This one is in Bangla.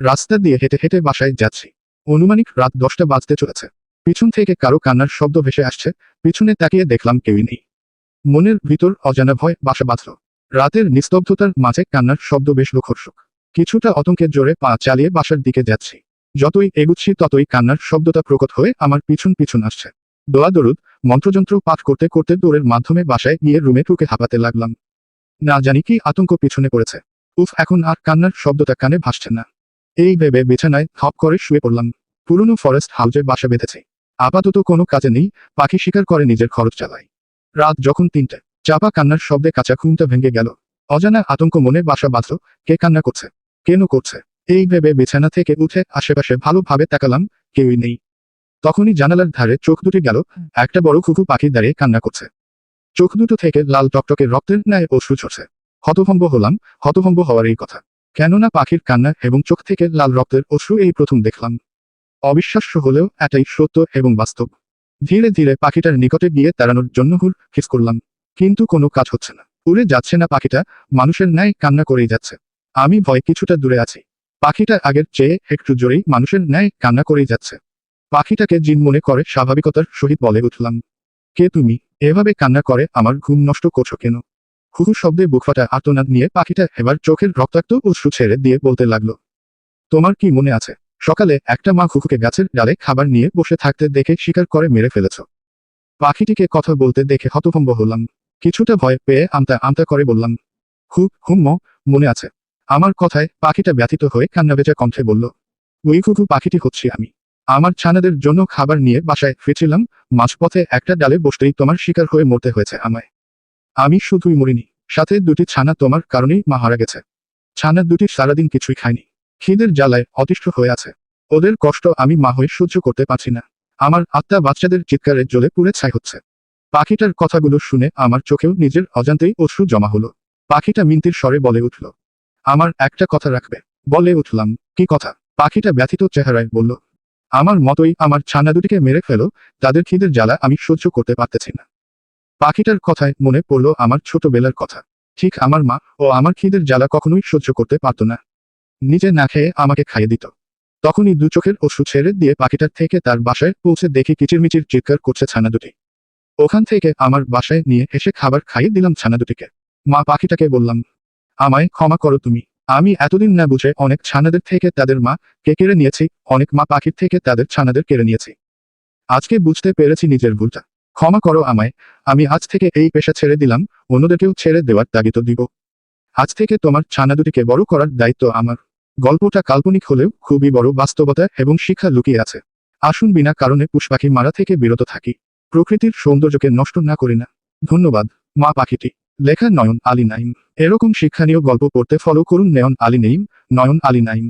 রাস্তা দিয়ে হেঁটে হেঁটে বাসায় যাচ্ছি। অনুমানিক রাত দশটা বাজতে চলেছে। পিছন থেকে কারও কান্নার শব্দ ভেসে আসছে, পিছনে তাকিয়ে দেখলাম কেউই নেই। মনের ভিতর অজানা ভয় বাসা বাঁধল। রাতের নিস্তব্ধতার মাঝে কান্নার শব্দ বেশ লোকর্ষক কিছুটা আতঙ্কের জোরে পা চালিয়ে বাসার দিকে যাচ্ছি। যতই এগুচ্ছি, ততই কান্নার শব্দটা প্রকট হয়ে আমার পিছন পিছন আসছে। দোয়া দরুদ, মন্ত্রযন্ত্র পাঠ করতে করতে দৌড়ের মাধ্যমে বাসায় গিয়ে রুমে ঢুকে হাঁপাতে লাগলাম। না জানি কি আতঙ্ক পিছনে পড়েছে। উফ, এখন আর কান্নার শব্দটা কানে ভাসছে না। এই ভেবে বিছানায় থপ করে শুয়ে পড়লাম। পুরনো ফরেস্ট হাউজে বাসা বেঁধেছে। আপাতত কোনো কাজে নেই, পাখি শিকার করে নিজের খরচ চালায়। রাত যখন তিনটে, চাপা কান্নার শব্দে কাঁচা ঘুমটা ভেঙে গেল। অজানা আতঙ্ক মনে বাসা বাঁধল, কে কান্না করছে, কেন করছে। এই ভেবে বিছানা থেকে উঠে আশেপাশে ভালোভাবে তাকালাম, কেউই নেই। তখনই জানালার ধারে চোখ দুটি গেল, একটা বড় খুকু পাখি দাঁড়িয়ে কান্না করছে। চোখ দুটো থেকে লাল টকটকে রক্তের ন্যায় অশ্রু ঝরছে। হতভম্ব হলাম, হতভম্ব হওয়ার এই কথা। কেননা পাখির কান্না এবং চোখ থেকে লাল রক্তের অশ্রু এই প্রথম দেখলাম। অবিশ্বাস্য হলেও এটাই সত্য এবং বাস্তব। ধীরে ধীরে পাখিটার নিকটে গিয়ে তাড়ানোর জন্য হুর খিস করলাম। কিন্তু কোনো কাজ হচ্ছে না। উড়ে যাচ্ছে না পাখিটা, মানুষের ন্যায় কান্না করেই যাচ্ছে। আমি ভয় কিছুটা দূরে আছি। পাখিটা আগের চেয়ে একটু জোরেই মানুষের ন্যায় কান্না করেই যাচ্ছে। পাখিটাকে জিন মনে করে স্বাভাবিকতার সহিত বলে উঠলাম। কে তুমি? এভাবে কান্না করে আমার ঘুম নষ্ট করছ কেন? হুহু শব্দে বুকফাটা আর্তনাদ নিয়ে পাখিটা এবার চোখের রক্তাক্ত অশ্রু ছেড়ে দিয়ে বলতে লাগল, তোমার কি মনে আছে? সকালে একটা মা খুকুকে গাছের ডালে খাবার নিয়ে বসে থাকতে দেখে শিকার করে মেরে ফেলেছ। পাখিটিকে কথা বলতে দেখে হতভম্ব হলাম। কিছুটা ভয় পেয়ে আমতা আমতা করে বললাম খুব হুম মনে আছে। আমার কথায় পাখিটা ব্যথিত হয়ে কান্নাবেচা কণ্ঠে বলল ওই কুকু পাখিটি হচ্ছি আমি। আমার ছানাদের জন্য খাবার নিয়ে বাসায় ফিরছিলাম। মাঝপথে একটা ডালে বসতেই তোমার শিকার হয়ে মরতে হয়েছে আমায়। আমি শুধুই মরিনি, সাথে দুটি ছানা তোমার কারণেই মা হারা গেছে। ছানা দুটি সারাদিন কিছুই খায়নি। খিদের জ্বালায় অতিষ্ঠ হয়ে আছে। ওদের কষ্ট আমি মা হয়ে সহ্য করতে পারছি না। আমার আত্মা বাচ্চাদের চিৎকারে জ্বলে পুড়ে ছাই হচ্ছে। পাখিটার কথাগুলো শুনে আমার চোখেও নিজের অজান্তেই অশ্রু জমা হলো। পাখিটা মিন্তির স্বরে বলে উঠল, আমার একটা কথা রাখবে। বলে উঠলাম, কি কথা? পাখিটা ব্যথিত চেহারায় বলল, আমার মতোই আমার ছানা দুটিকে মেরে ফেলো, তাদের খিদের জ্বালা আমি সহ্য করতে পারতেছি না। পাখিটার কথায় মনে পড়ল আমার ছোটবেলার কথা। ঠিক আমার মা ও আমার খিদের জ্বালা কখনোই সহ্য করতে পারত না। নিজে না খেয়ে আমাকে খাইয়ে দিত। তখনই দু চোখের ওষুধ ছেড়ে দিয়ে পাখিটার থেকে তার বাসায় পৌঁছে দেখি কিচিরমিচির চিৎকার করছে ছানা দুটি। ওখান থেকে আমার বাসায় নিয়ে এসে খাবার খাইয়ে দিলাম ছানা দুটিকে। মা পাখিটাকে বললাম, আমায় ক্ষমা করো তুমি। আমি এতদিন না বুঝে অনেক ছানাদের থেকে তাদের মা কে কেড়ে নিয়েছি, অনেক মা পাখির থেকে তাদের ছানাদের কেড়ে নিয়েছি। আজকে বুঝতে পেরেছি নিজের ভুলটা। ক্ষমা করো আমায়, আমি আজ থেকে এই পেশা ছেড়ে দিলাম, অন্যদেরকেও ছেড়ে দেওয়ার তাগিদ দিব। আজ থেকে তোমার ছানা দুটিকে বড় করার দায়িত্ব আমার। গল্পটা কাল্পনিক হলেও খুবই বড় বাস্তবতা এবং শিক্ষা লুকিয়ে আছে। আসুন বিনা কারণে পুষ্পাখি মারা থেকে বিরত থাকি। প্রকৃতির সৌন্দর্যকে নষ্ট না করি না। ধন্যবাদ, মা পাখিটি। লেখা নয়ন আলী নাইম এরকম শিক্ষণীয় গল্প পড়তে ফলো করুন নয়ন আলী নাইম নয়ন আলী নাইম